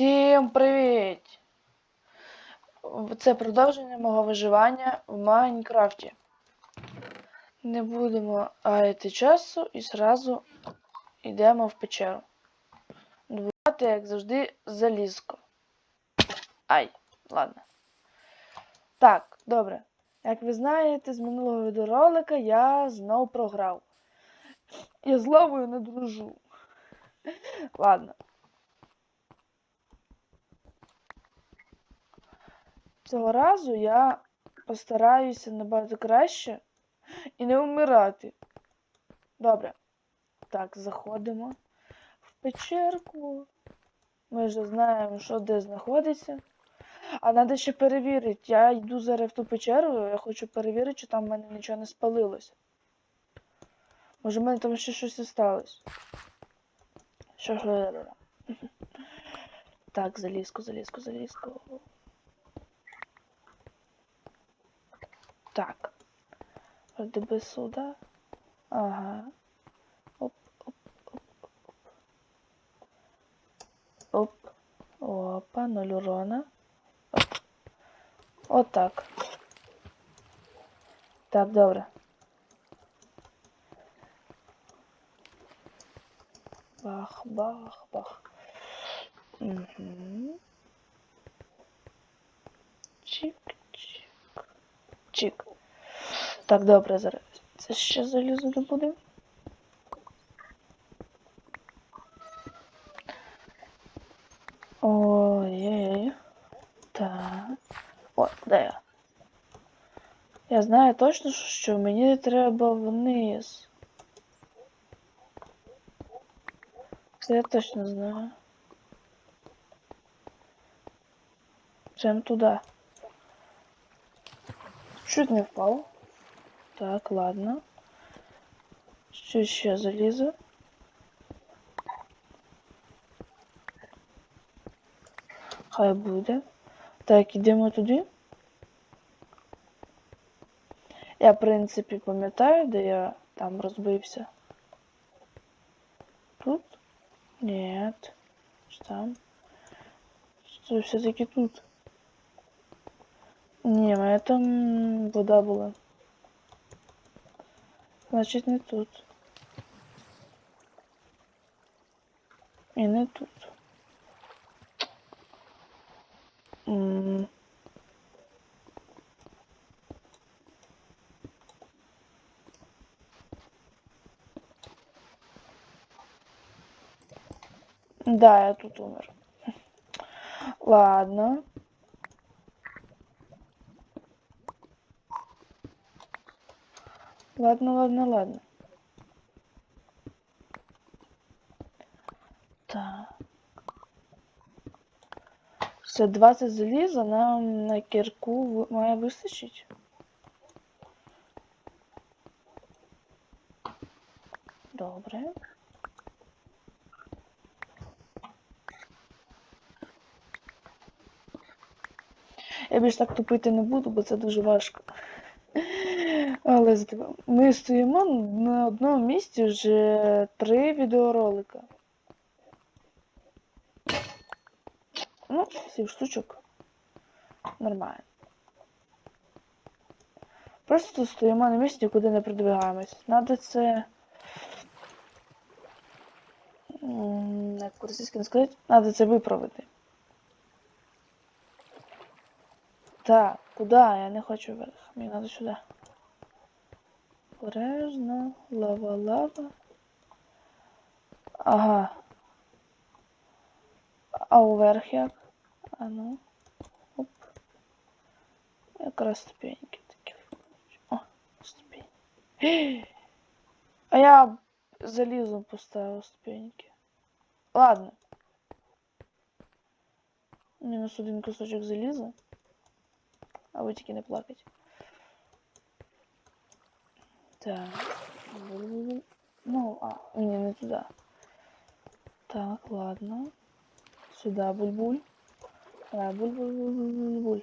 Всім привіт! Це продовження мого виживання в Майнкрафті. Не будемо гаяти часу і зразу йдемо в печеру. Добувати, як завжди, залізко. Ай, ладно. Так, добре. Як ви знаєте, з минулого відеоролика я знов програв. Я з лавою не дружу. Ладно. Цього разу я постараюся набагато краще і не вмирати. Добре. Так, заходимо в печерку. Ми вже знаємо, що де знаходиться. А треба ще перевірити. Я йду зараз в ту печеру, я хочу перевірити, чи там в мене нічого не спалилось. Може в мене там ще щось осталось. Що ж. Так, залізку, залізку, залізку. Так. Вроде бы сюда. Ага. Оп, оп, оп, оп. Оп. Опа, ноль урона. Оп. Вот так. Так, добре. Бах, бах, бах. Угу. Чик. Чик. Так, добре, зараз. Це ще залізу не буде. Ой-ой. Так. О, де я? Я знаю точно, що мені треба вниз. Це я точно знаю. Прям туда. Чуть не впав. Так, ладно. Що ще залізо? Хай буде. Так, ідемо туди. Я, в принципі, пам'ятаю, де я там розбився. Тут? Нет. Що там? Що все-таки тут? У мене там вода була. Значить не тут. І не тут. Да, я тут умер. Ладно. Ладно, ладно, ладно. Так. Все, 20 заліза нам на кірку має вистачить. Добре. Я більш так тупити не буду, бо це дуже важко. Але ми стоїмо на одному місці вже три відеоролика. Ну, сім штучок. Нормально. Просто стоїмо на місці, нікуди не продвигаємось. Надо це. Як по-російськи не сказати, надо це виправити. Так, куди? Я не хочу вверх. Мені треба сюди. Обережно, лава, лава. Ага. А уверх як? А ну. Оп. Якраз ступеньки такі. О, ступень. А я залізом поставив ступеньки. Ладно. Мінус один кусочок заліза. А ви тільки не плакать. Так. Буль-буль-буль. Ну, а, ні, не туди. Так, ладно. Сюда буль-буль. А, буль-буль-буль-буль-буль.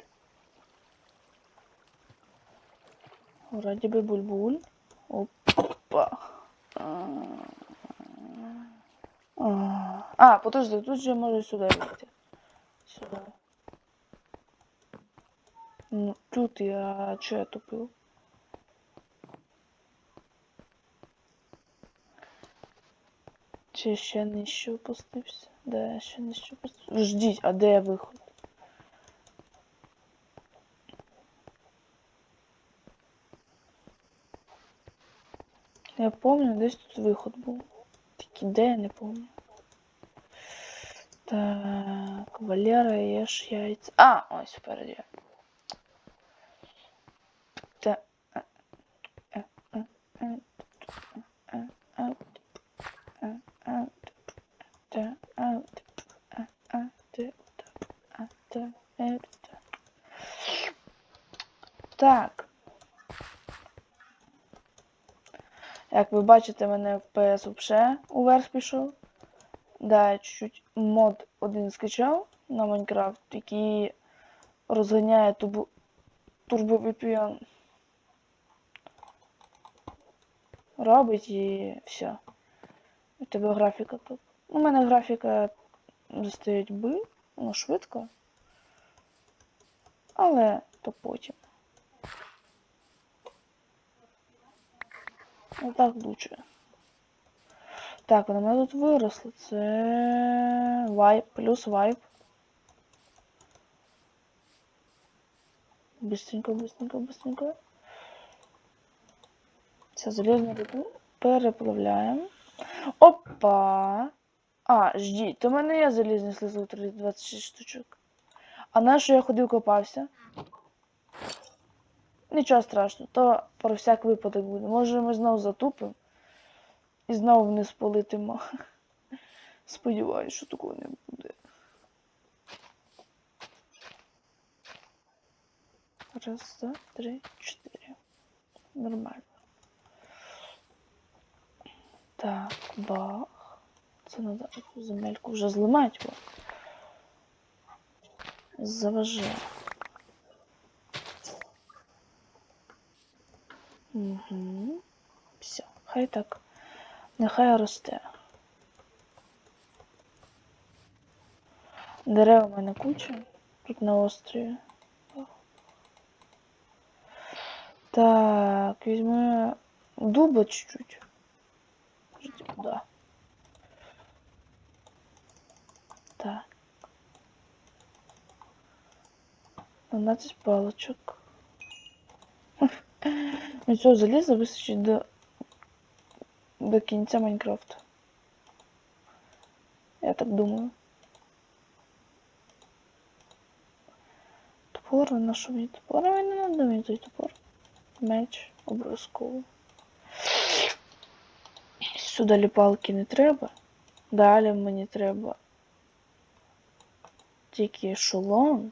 Вроде бы буль-буль. Опа. А, А, подожди, тут же можу сюди вийти. Сюди. Ну, тут я... Чо я тупив? Чи ще нижче опустився? Де ще нижче опустився? Ждіть, а де виход? Я помню, десь тут виход був. Тільки де я не помню. Так, Валера, єш яйця. А, ось впереді. Як ви бачите, мене FPS вже уверх пішов. Да, чуть-чуть мод один скачав на Майнкрафт, який розганяє. Turbo VPN. Робить і все. У тебе графіка тут. У мене графіка стоїть би, ну швидко. Але то потім. Отак лучше. Так, вона в мене тут виросла. Це вайп, плюс вайп. Быстренько, быстренько, быстренько. Це залізну руду переплавляємо. Опа! А, ждіть, то в мене є залізний слизок 26 штучок. А на що я ходив копався? Нічого страшного, то про всяк випадок буде. Може ми знову затупимо і знову вниз полетимо. Сподіваюсь, що такого не буде. Раз, два, три, чотири. Нормально. Так, бах. Це треба земельку вже зламати. Заважає. Все, хай так. Нехай росте. Дерев у мене куча. Тут на острові. Так, візьму дуба чуть-чуть. Може, типу, да. Так. 12 палочок. Ну цього заліза вистачить до, до кінця Майнкрафта. Я так думаю. Топор, на що мені топор? А не надо мені той топор. Меч обов'язково. Сюди ліпалки не треба. Далі мені треба тільки шолом.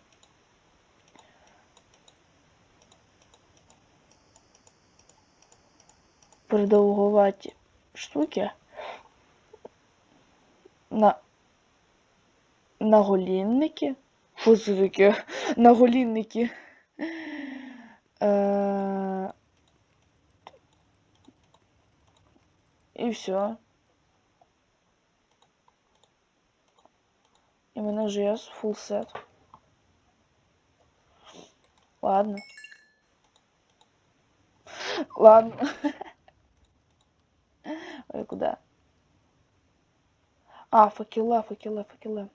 Продовгуваті штуки на наголінники. Позивики. Наголінники. Е... І все. І мене вже є set. Ладно. Ладно. Ой, куда? А, факела, факела, факела.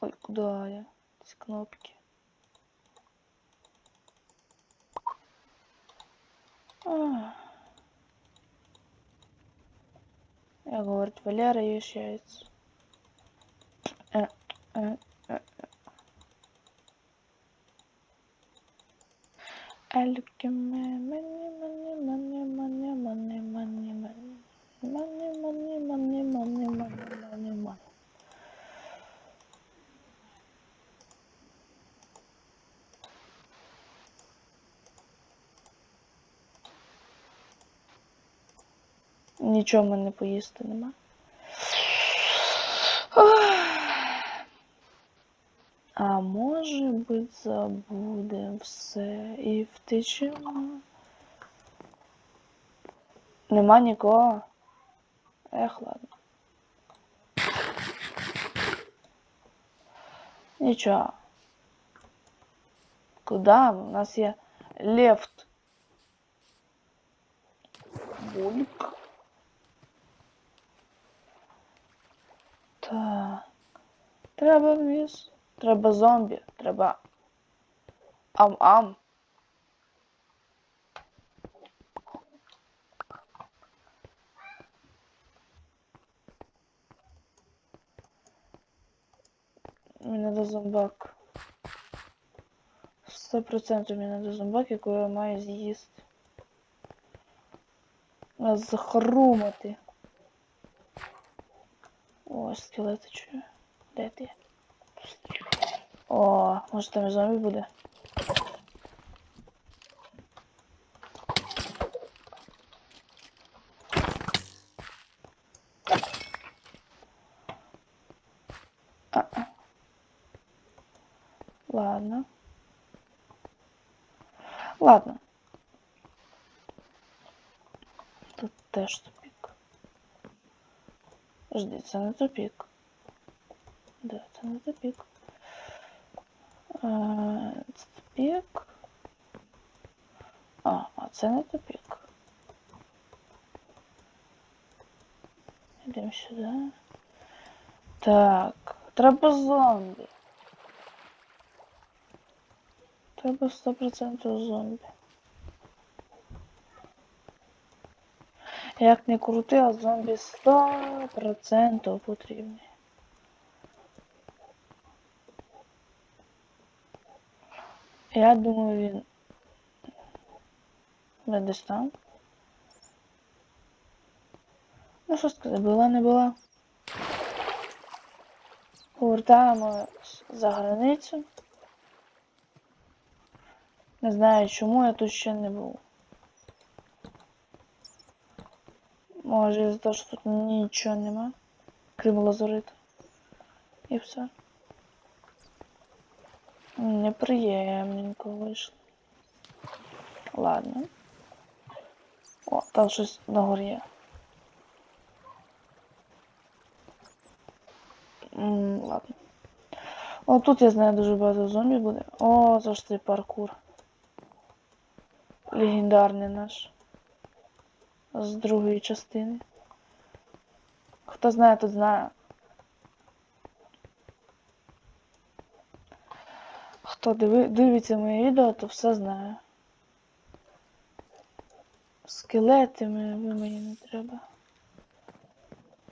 Ой, куда я? Эти кнопки. А. Я говорю, Валера езжается. Э, э, Нічого мене поїсти нема. А може бути забудем все і втечемо. Нема нікого. Ех, ладно. Нічого. Куда? У нас є лефт. Бульк. Так. Треба вниз. Треба зомбі. Треба. Ам-ам. Мені надо зомбак. Сто процентів мені надо зомбак, якого я маю з'їсти. Нас захрумати. О, скелети чую. Де ти? О, може там зомбі буде. А-а. Ладно. Ладно. Тут теж тупик. Жди, це не тупик. Да, це не тупик. Це тупик. А, а це не тупик. Йдемо сюди. Так, треба зомбі. Треба 100% зомбі. Як не крути, а зомбі 100% потрібні. Я думаю, він не десь там. Ну що сказати, була не була. Повертаємось за границю. Не знаю, чому я тут ще не був. Може, за те, що тут нічого нема, крім лазуриту. І все. Неприємненько вийшло. Ладно. О, там щось на горі є. Ладно. О, тут я знаю дуже багато зомбі буде. О, завжди паркур. Легендарний наш. З другої частини. Хто знає, тот знає. Хто диви, дивиться моє відео, то все знає. Скелети ви мені не треба.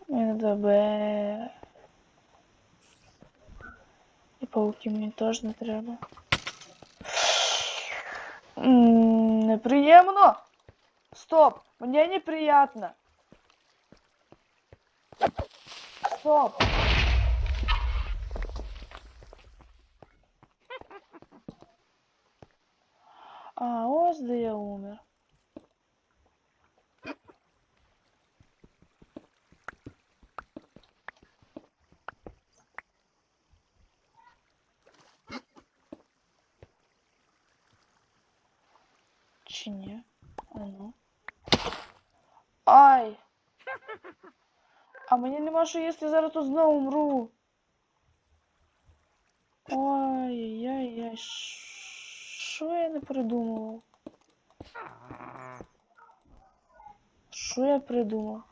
Мені не треба. І пауки мені теж не треба. М, Неприємно. Стоп! Мені неприятно. Стоп! А, ось де я умер. Чи ні? А ну. Ай! А мені нема що їсти, зараз тут знову умру. Ой-яй-яй, Що я не придумував? Що я придумав?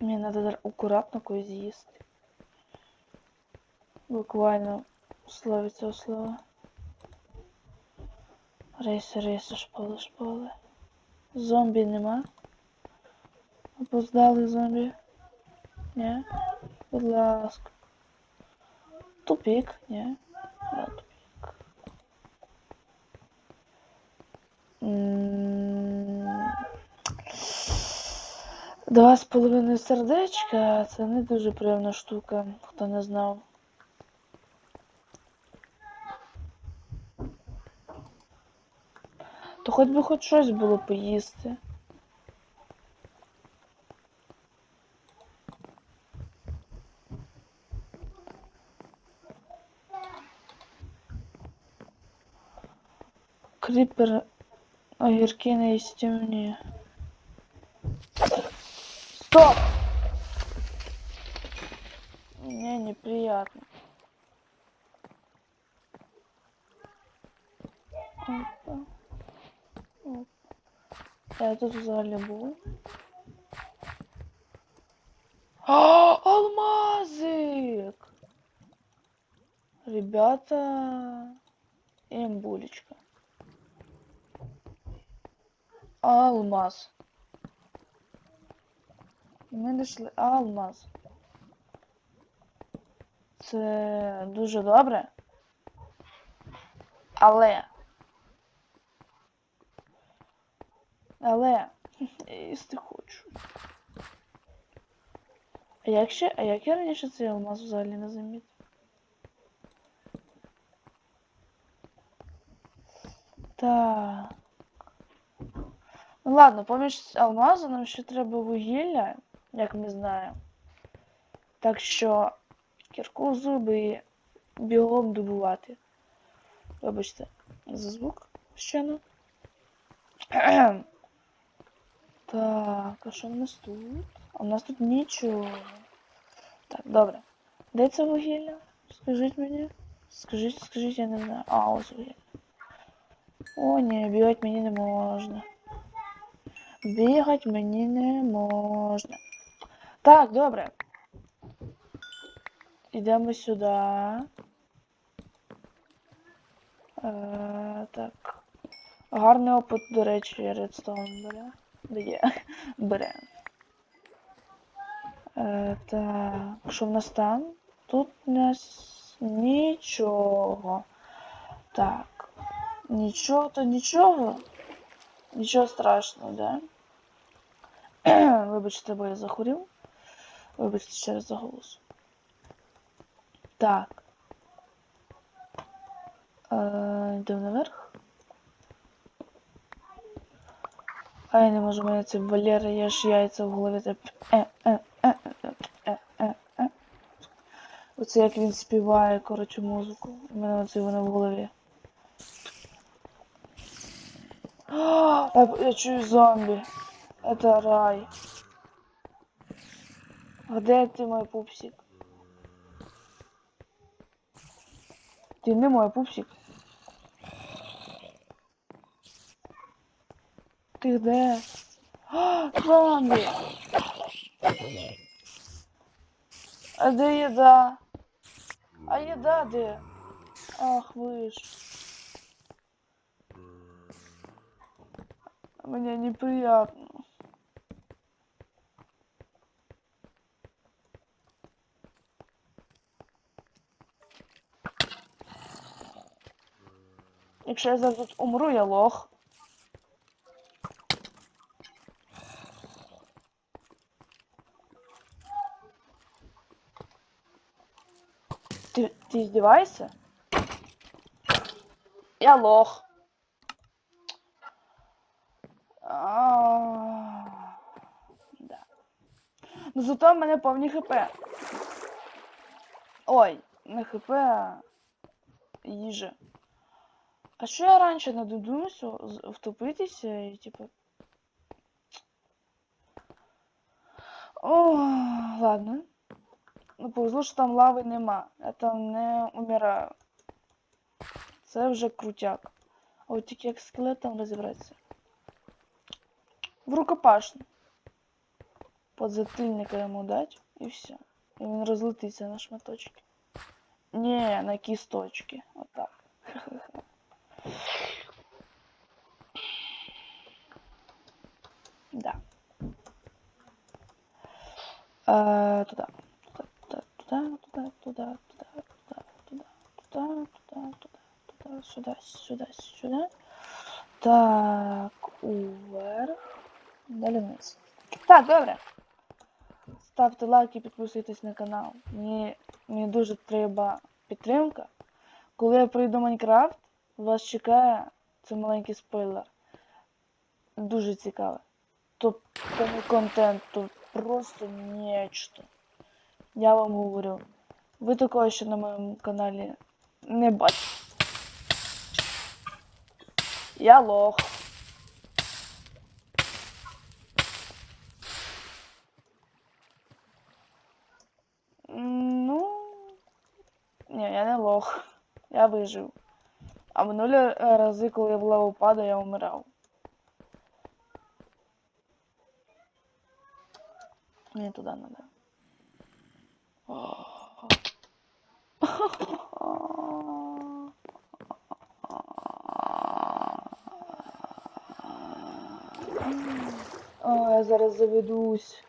Мені треба акуратно когось з'їсти. Буквально слові цього слова. Рейси, рейси, шпали, шпали. Зомбі нема. Опоздали зомбі. Ні. Будь ласка. Тупик, ні. Да, тупик. Два з половиною сердечка. Це не дуже приємна штука, хто не знав. Хоч би хоч щось було поїсти. Крипер огірки не істімні. Стоп! Я тут взагалі був. А, алмазик! Ребята, имбулечка. Алмаз. Ми знайшли алмаз. Це дуже добре. Але. Але. Я їсти хочу. А як ще? А як я раніше цей алмаз взагалі не замітив? Так. Ну ладно, поміж алмазу нам ще треба вугілля, як ми знаємо. Так що кірку зуби бігом добувати. Вибачте, за звук ще не. Так, а що в нас тут? А в нас тут нічого. Так, добре. Де це вугілля? Скажіть мені. Скажіть, скажіть, я не знаю. А, ось вугілля. О, ні, бігати мені не можна. Бігати мені не можна. Так, добре. Ідемо сюди. Е, так. Гарний опит, до речі, редстоун бере. Дає. Бере. Е, так. Що в нас там? Тут у нас нічого. Так. Нічого то нічого. Нічого страшного, да? Вибачте, бо я захворів. Вибачте ще раз за голос. Так. Е, Йдемо наверх. А я не можу мене це Валера, я ж яйця в голові це. Е, е, е, е, е, е, е. Оце як він співає, коротше, музику. У мене оце воно в голові. А, Я, я чую зомби. Это рай. Где ты, мой пупсик? Ты не мой пупсик. Ты где? А, зомби! А де еда? А еда де? Ах, ж. Мне неприятно. Якщо я зараз тут умру, я лох. Ты, ты издеваешься? Я лох. Да. Ну зато в мене повні хп. Ой, не хп, а. А що я раніше не додумався втопитися і типу. О, ладно. Ну, повезло, що там лави нема. Я там не умираю. Це вже крутяк. А от тільки як скелетом розібратися. В рукопашну. Подзатильника йому дать і все. І він розлетиться на шматочки. Ні, на кісточки. Отак. Да. Е, Туда. Туда, туда, туда, туда, туда, туда, туда, туда, туда, туда, сюда, сюда, сюда. Так, уверх. Далі вниз. Так, добре. Ставте лайк і підписуйтесь на канал. Мені, мені дуже треба підтримка. Коли я пройду Майнкрафт, вас чекає це маленький спойлер. Дуже цікаве. Топовий контент, то просто нечто. Я вам говорю. Ви такого ще на моєму каналі не бачите. Я лох. Ну. Ні, я не лох. Я вижив. А минулі рази, коли я в лаву падав, я вмирав. Мені туди треба. О, я зараз заведусь.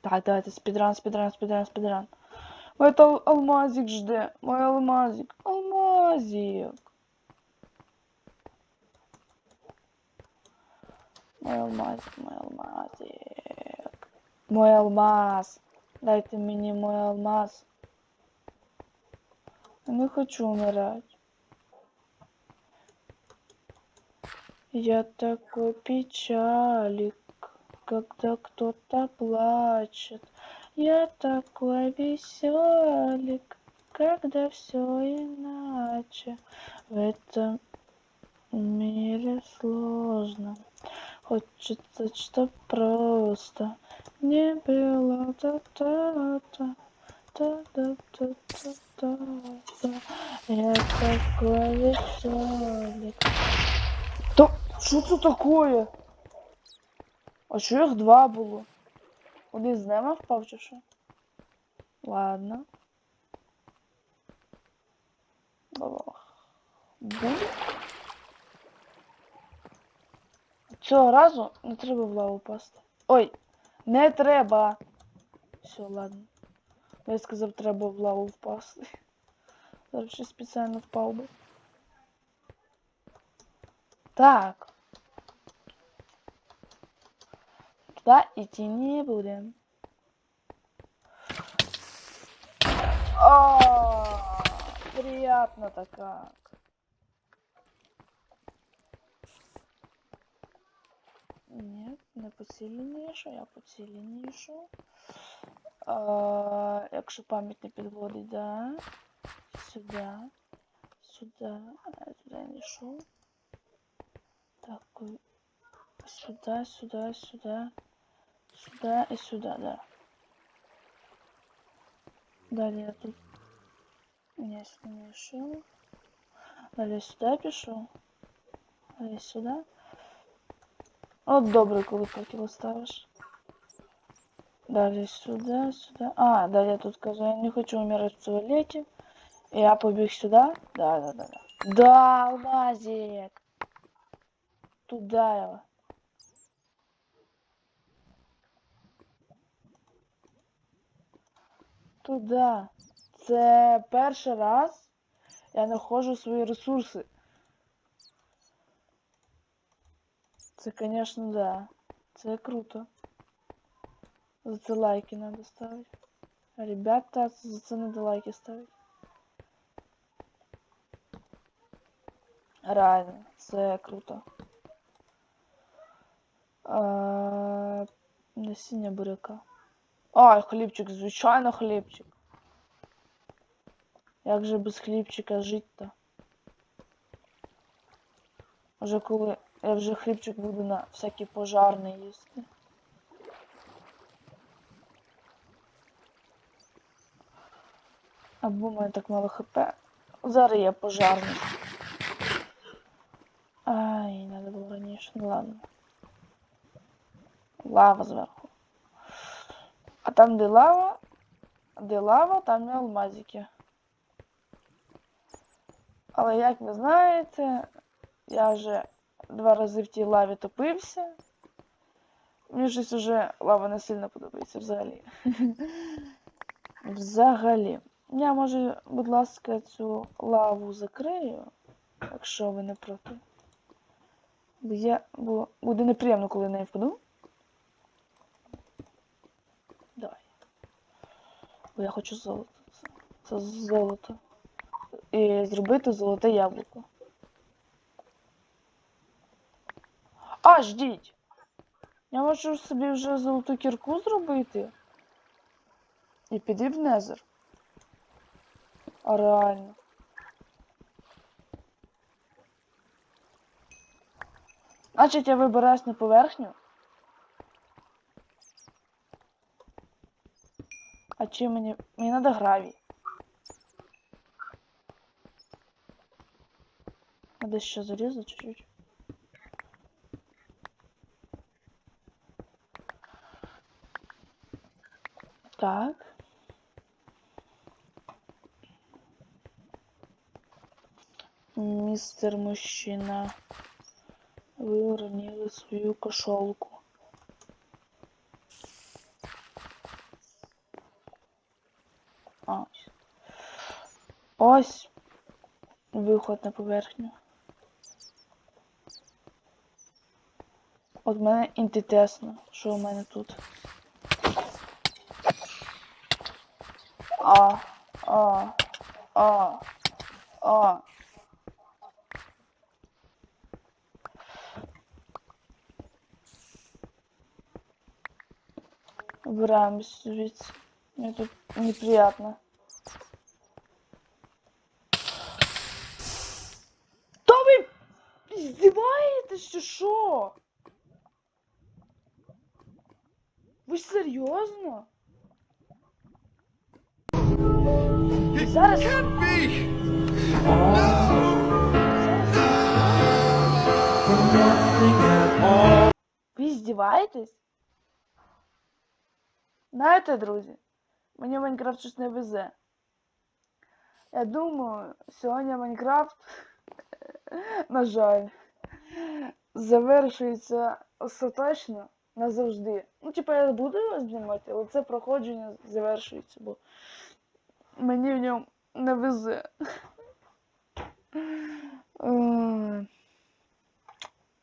Так, давайте спідран, спідран, спідран, спідран. Мой ал алмазик жде. Мой алмазик. Алмазик. Мой алмазик, мой алмазик. Мой алмаз. Дайте мені мой алмаз. Я не хочу умирать. Я такой печалик, когда кто-то плачет. Я такой веселик, когда все иначе. В этом мире сложно. Хочется, что просто не было та-та-та. Та-та-та-та-та-та. Я такой веселик. То що це таке? А що їх два було? Один з нема впав чи що? Ладно. Бабах. Цього разу не треба в лаву пасти. Ой, не треба. Все, ладно. Я сказав, треба в лаву впасти. Зараз ще спеціально впав би. Так. Туда идти не будем. А, приятно-то как. Нет, не поцілінішу, я поцілінішу. А, якщо пам'ять не підводить, да. Сюди. Сюди. А, Туди я не йшов. Так, ой, сюда, сюда, сюда, сюда и сюда, да. Далее я тут не не шел. Далее сюда пишу. Далее сюда. От добре, коли факел ставиш. Далее сюда, сюда. А, далее тут кажу, я не хочу умирать в туалете. Я побег сюда. Да, да, да, да. Да, алмазик. Туда його. Туда. Це перший раз я знаходжу свої ресурси. Це, конечно, да. Це круто. За це лайки надо ставити. Ребята, за це надо лайки ставити. Реально, це круто. А, насіння буряка. Ай, хлібчик, звичайно, хлібчик. Як же без хлібчика жити-то? Вже коли я вже хлібчик буду на всякі пожарні їсти. Або в мене так мало хп. Зараз я пожарний. Ай, надо було раніше. Ну ладно. Лава зверху. А там, де лава, де лава, там і алмазики. Але як ви знаєте, я вже два рази в тій лаві топився. Мені щось уже лава не сильно подобається взагалі. взагалі. Я може, будь ласка, цю лаву закрию, якщо ви не проти. Бо я бо буде неприємно, коли в неї впаду. Давай. Бо я хочу золото. Це золото. І зробити золоте яблуко. А, ждіть! Я можу собі вже золоту кірку зробити. І піди в Незер. А реально. Значить, я вибираюсь на поверхню. А чи мені. Мені треба гравій. Надо ще залізо чуть-чуть. Так. Містер мужчина. Ви уронили свою кошолку. Ось. Ось виход на поверхню. От мене інтетесно, що у мене тут. А, а, а, а. Убираемся звідси. Мне тут неприятно. Та ви здіваєтесь чи що? Ви серйозно? Зараз. Ви здіваєтесь? Знаєте, друзі, мені Майнкрафт щось не везе. Я думаю, сьогодні Майнкрафт, на жаль, завершується остаточно назавжди. Ну, типа, я буду його знімати, але це проходження завершується, бо мені в ньому не везе.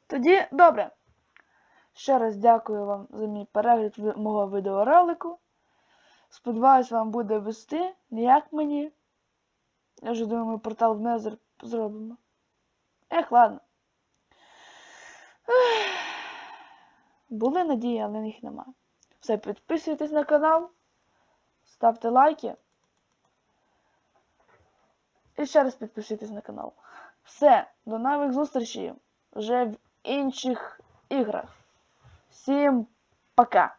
Тоді добре. Ще раз дякую вам за мій перегляд мого відеоролику. Сподіваюсь, вам буде вести, не як мені. Я вже думаю, ми портал в Незер зробимо. Ех, ладно. Були надії, але їх нема. Все, підписуйтесь на канал, ставте лайки. І ще раз підпишіться на канал. Все, до нових зустрічей вже в інших іграх. Всім пока!